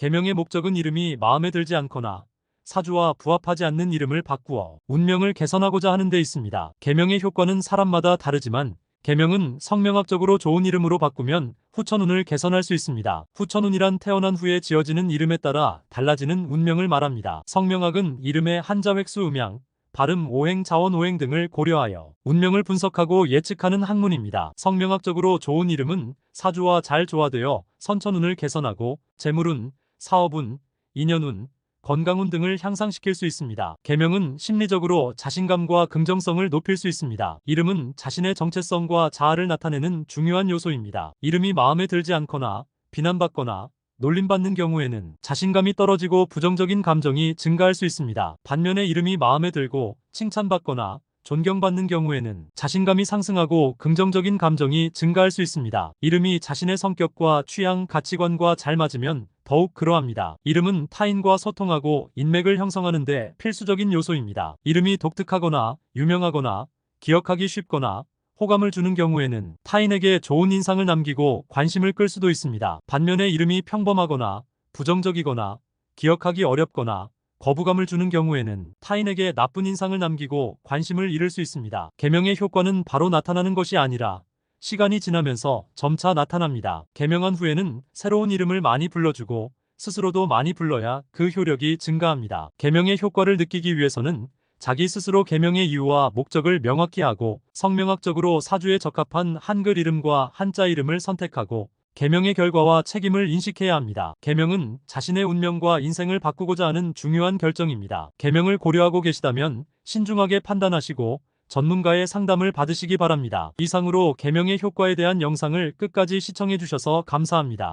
개명의 목적은 이름이 마음에 들지 않거나 사주와 부합하지 않는 이름을 바꾸어 운명을 개선하고자 하는 데 있습니다. 개명의 효과는 사람마다 다르지만 개명은 성명학적으로 좋은 이름으로 바꾸면 후천운을 개선할 수 있습니다. 후천운이란 태어난 후에 지어지는 이름에 따라 달라지는 운명을 말합니다. 성명학은 이름의 한자 획수 음양, 발음, 오행, 자원, 오행 등을 고려하여 운명을 분석하고 예측하는 학문입니다. 성명학적으로 좋은 이름은 사주와 잘 조화되어 선천운을 개선하고 재물운, 사업운, 인연운, 건강운 등을 향상시킬 수 있습니다. 개명은 심리적으로 자신감과 긍정성을 높일 수 있습니다. 이름은 자신의 정체성과 자아를 나타내는 중요한 요소입니다. 이름이 마음에 들지 않거나 비난받거나 놀림받는 경우에는 자신감이 떨어지고 부정적인 감정이 증가할 수 있습니다. 반면에 이름이 마음에 들고 칭찬받거나 존경받는 경우에는 자신감이 상승하고 긍정적인 감정이 증가할 수 있습니다. 이름이 자신의 성격과 취향, 가치관과 잘 맞으면 더욱 그러합니다. 이름은 타인과 소통하고 인맥을 형성하는 데 필수적인 요소입니다. 이름이 독특하거나 유명하거나 기억하기 쉽거나 호감을 주는 경우에는 타인에게 좋은 인상을 남기고 관심을 끌 수도 있습니다. 반면에 이름이 평범하거나 부정적이거나 기억하기 어렵거나 거부감을 주는 경우에는 타인에게 나쁜 인상을 남기고 관심을 잃을 수 있습니다. 개명의 효과는 바로 나타나는 것이 아니라 시간이 지나면서 점차 나타납니다. 개명한 후에는 새로운 이름을 많이 불러주고 스스로도 많이 불러야 그 효력이 증가합니다. 개명의 효과를 느끼기 위해서는 자기 스스로 개명의 이유와 목적을 명확히 하고 성명학적으로 사주에 적합한 한글 이름과 한자 이름을 선택하고 개명의 결과와 책임을 인식해야 합니다. 개명은 자신의 운명과 인생을 바꾸고자 하는 중요한 결정입니다. 개명을 고려하고 계시다면 신중하게 판단하시고 전문가의 상담을 받으시기 바랍니다. 이상으로 개명의 효과에 대한 영상을 끝까지 시청해 주셔서 감사합니다.